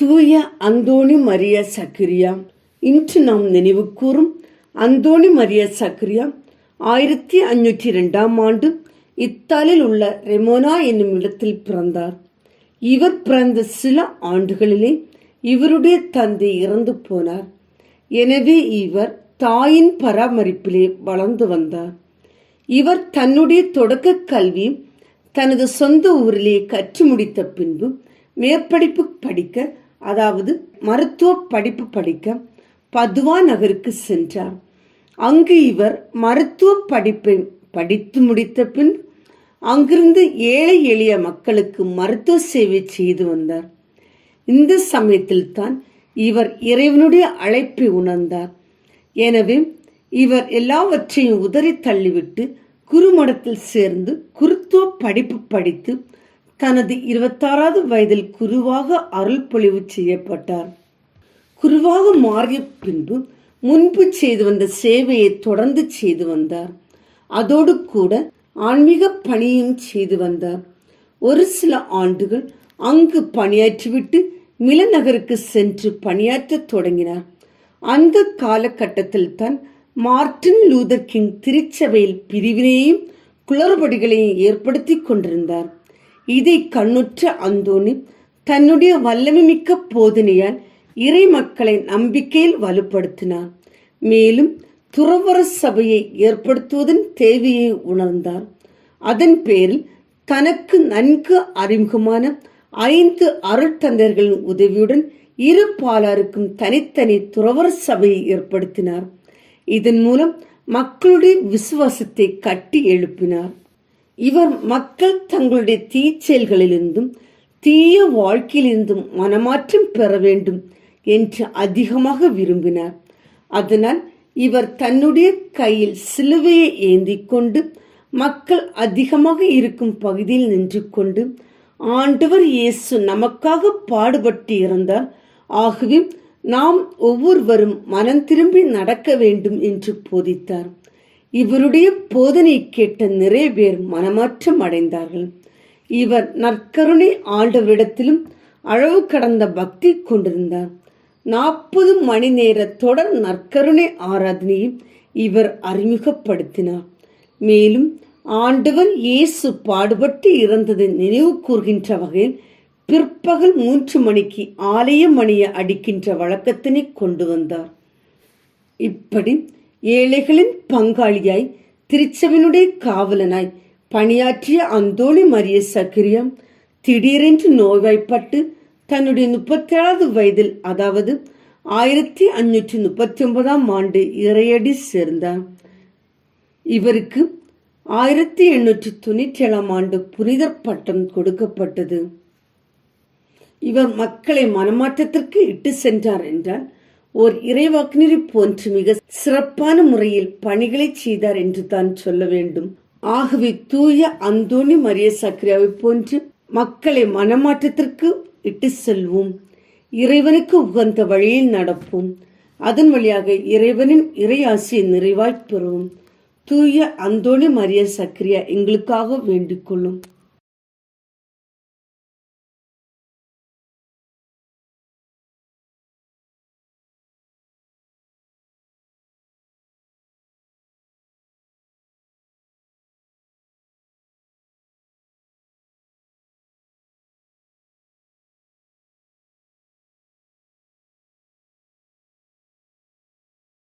தூய அந்தோணி மரிய சக்கிரியா. இன்று நாம் நினைவு கூறும் அந்தோணி மரிய சக்கிரியா. ஆயிரத்தி அஞ்சூற்றி ரெண்டாம் ஆண்டு இத்தாலியில் உள்ள ரெமோனா என்னும் இடத்தில் பிறந்தார். இவர் பிறந்த சில ஆண்டுகளிலே இவருடைய தந்தை இறந்து போனார். எனவே இவர் தாயின் பராமரிப்பிலே வளர்ந்து வந்தார். இவர் தன்னுடைய தொடக்க கல்வி தனது சொந்த ஊரிலே கற்று முடித்த பின்பு மேற்படிப்பு படிக்க அதாவது மருத்துவ படிப்பு படிக்க பதுவா நகருக்கு சென்றார். அங்கு இவர் மருத்துவ படிப்பை படித்து முடித்த பின் அங்கிருந்து ஏழை எளிய மக்களுக்கு மருத்துவ சேவை செய்து வந்தார். இந்த சமயத்தில் தான் இவர் இறைவனுடைய அழைப்பை உணர்ந்தார். எனவே இவர் எல்லாவற்றையும் உதறி தள்ளிவிட்டு குருமடத்தில் சேர்ந்து குருத்துவ படிப்பு படித்து தனது இருபத்தாறாவது வயதில் குருவாக அருள் பொழிவு செய்யப்பட்டார். குருவாக மாறிய பின்பு முன்பு செய்து வந்த சேவையை தொடர்ந்து செய்து வந்தார். அதோடு கூட ஆன்மீக பணியும் செய்து வந்தார். ஒரு சில ஆண்டுகள் அங்கு பணியாற்றிவிட்டு மிலநகருக்கு சென்று பணியாற்றத் தொடங்கினார். அந்த காலகட்டத்தில் தான் மார்டின் லூதர் கிங் திருச்சபையில் பிரிவினையையும் குளறுபடிகளையும் ஏற்படுத்தி கொண்டிருந்தார். இதை கண்ணுற்ற அந்தோணி தன்னுடைய வல்லமைமிக்க போதனையால் இறை மக்களை நம்பிக்கையில் வலுப்படுத்தினார். மேலும் துறவர சபையை ஏற்படுத்துவதன் தேவையை உணர்ந்தார். அதன் பேரில் தனக்கு நன்கு அறிமுகமான ஐந்து அருட்தந்தர்களின் உதவியுடன் இரு பாலாருக்கும் தனித்தனி துறவர சபையை ஏற்படுத்தினார். இதன் மூலம் மக்களுடைய விசுவாசத்தை கட்டி எழுப்பினார். இவர் மக்கள் தங்களுடைய தீச்செயல்களிலிருந்தும் தீய வாழ்க்கையிலிருந்தும் மனமாற்றம் பெற வேண்டும் என்று அதிகமாக விரும்பினார். அதனால் இவர் தன்னுடைய கையில் சிலுவையை ஏந்தி கொண்டு மக்கள் அதிகமாக இருக்கும் பகுதியில் நின்று கொண்டு ஆண்டவர் இயேசு நமக்காக பாடுபட்டு இருந்தார் ஆகவே நாம் ஒவ்வொருவரும் மனம் திரும்பி நடக்க வேண்டும் என்று போதித்தார். இவருடைய போதனை கேட்ட நிறைய பேர் மனமாற்றம் அடைந்தார்கள். இவர் நற்கருணை ஆண்டவரிடத்திலும் அளவு கடந்த பக்தி கொண்டிருந்தார். நாற்பது மணி நேர தொடர் நற்கருணை ஆராதனையும் இவர் அறிமுகப்படுத்தினார். மேலும் ஆண்டவர் இயேசு பாடுபட்டு இறந்ததை நினைவு கூர்கின்ற வகையில் பிற்பகல் மூன்று மணிக்கு ஆலய மணியை அடிக்கின்ற வழக்கத்தினை கொண்டு வந்தார். இப்படி ஏழைகளின் பங்காளியாய் திருச்சபையினுடைய காவலனாய் பணியாற்றிய அந்தோணி மரிய சக்கிரியம் திடீரென்று நோய்வாய்ப்பட்டு தன்னுடைய முப்பத்தேழாவது வயதில் அதாவது ஆயிரத்தி அஞ்சூற்றி முப்பத்தி ஒன்பதாம் ஆண்டு இறையடி சேர்ந்தார். இவருக்கு ஆயிரத்தி எண்ணூற்றி தொண்ணூற்றி ஏழாம் ஆண்டு புனிதர் பட்டம் கொடுக்கப்பட்டது. இவர் மக்களை மனமாற்றத்திற்கு இட்டு சென்றார் என்றால் ஓர் இறைவாக்கினரை போன்று மிக சிறப்பான முறையில் பணிகளை செய்தார் என்று தான் சொல்ல வேண்டும். ஆகவே தூய அந்தோணி மரிய சக்கரியாவை போன்று மக்களை மனமாற்றத்திற்கு இட்டு செல்வோம். இறைவனுக்கு உகந்த வழியில் நடப்போம். அதன் வழியாக இறைவனின் இறையாசியை நிறைவாய்ப் பெறுவோம். தூய அந்தோணி மரிய சக்கரியா எங்களுக்காக வேண்டிக் கொள்ளும்.